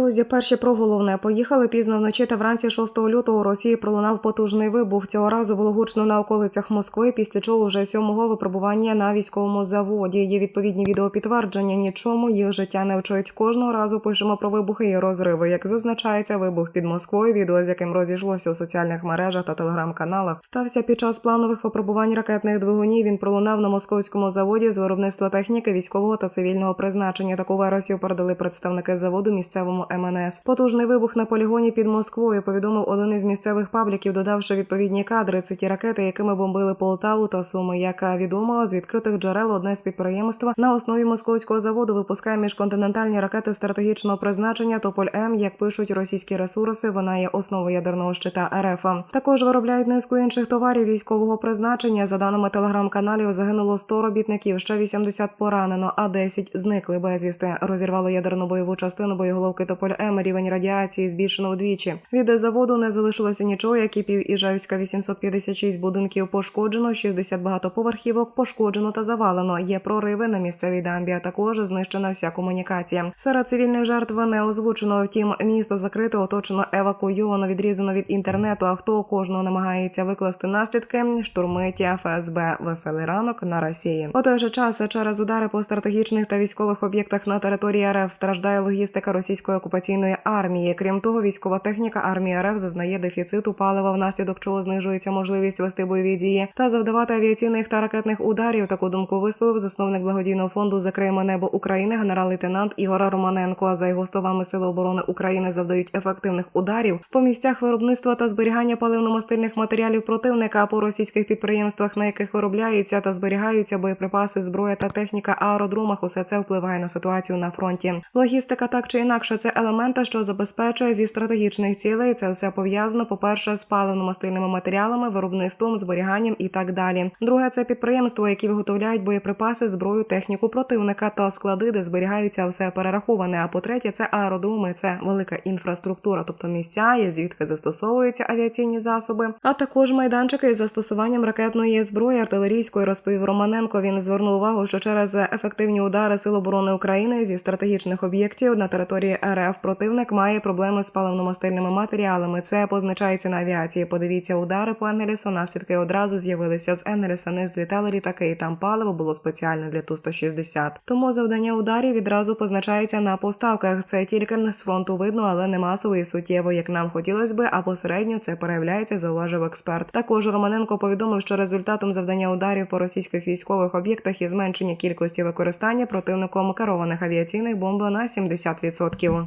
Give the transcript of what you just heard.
Друзі, перші про головне поїхали пізно вночі та вранці 6 лютого у Росії пролунав потужний вибух. Цього разу було гучно на околицях Москви. Після чого вже сьомого випробування на військовому заводі. Є відповідні відеопідтвердження. Нічому їх життя не вчить. Кожного разу пишемо про вибухи і розриви. Як зазначається, вибух під Москвою. Відео з яким розійшлося у соціальних мережах та телеграм-каналах, стався під час планових випробувань ракетних двигунів. Він пролунав на московському заводі з виробництва техніки військового та цивільного призначення. Таку версію передали представники заводу місцевому МНС. Потужний вибух на полігоні під Москвою повідомив один із місцевих пабліків, додавши відповідні кадри. Це ті ракети, якими бомбили Полтаву та Суми. Яка відомо з відкритих джерел одне з підприємств на основі московського заводу випускає міжконтинентальні ракети стратегічного призначення Тополь М. Як пишуть російські ресурси, вона є основою ядерного щита РФ. Також виробляють низку інших товарів військового призначення. За даними телеграм-каналів, загинуло 100 робітників, ще 80 поранено, а 10 зникли безвісти. Розірвало ядерну бойову частину боєголовки Тополь М. Рівень радіації збільшено вдвічі. Від заводу не залишилося нічого, як і пів Іжевська 856 будинків пошкоджено, 60 багатоповерхівок пошкоджено та завалено. Є прориви на місцевій дамбі. А також знищена вся комунікація. Серед цивільних жертв не озвучено. Втім, місто закрите, оточено, евакуйовано, відрізано від інтернету. А хто кожного намагається викласти наслідки? Штурмить ФСБ. Веселий ранок на Росії. У той же час через удари по стратегічних та військових об'єктах на території РФ страждає логістика російської окупаційної армії. Крім того, військова техніка армії РФ зазнає дефіциту палива, внаслідок чого знижується можливість вести бойові дії та завдавати авіаційних та ракетних ударів. Таку думку висловив засновник благодійного фонду Закриємо небо України генерал-лейтенант Ігор Романенко. За його словами, сили оборони України завдають ефективних ударів по місцях виробництва та зберігання паливно-мастильних матеріалів противника по російських підприємствах, на яких виробляються та зберігаються боєприпаси, зброя та техніка аеродромах. Усе це впливає на ситуацію на фронті. Логістика так чи інакше це елемента, що забезпечує зі стратегічних цілей. Це все пов'язано, по-перше, з паливно-мастильними матеріалами, виробництвом, зберіганням і так далі. Друге, це підприємство, які виготовляють боєприпаси, зброю, техніку противника та склади, де зберігаються все перераховане. А по-третє, це аеродроми, це велика інфраструктура, тобто місця, звідки застосовуються авіаційні засоби, а також майданчики із застосуванням ракетної зброї артилерійської, розповів Романенко. Він звернув увагу, що через ефективні удари Сил оборони України зі стратегічних об'єктів на території РФ противник має проблеми з паливно-мастильними матеріалами. Це позначається на авіації. Подивіться удари по Енелісу. Наслідки одразу з'явилися з Енеліса. Не злітали літаки, і там паливо було спеціальне для ту 160 Тому завдання ударів відразу позначається на поставках. Це тільки не з фронту видно, але не масово і суттєво, як нам хотілося би. А посередньо це проявляється, зауважив експерт. Також Романенко повідомив, що результатом завдання ударів по російських військових об'єктах є зменшення кількості використання противником керованих авіаційних бомб на 70%.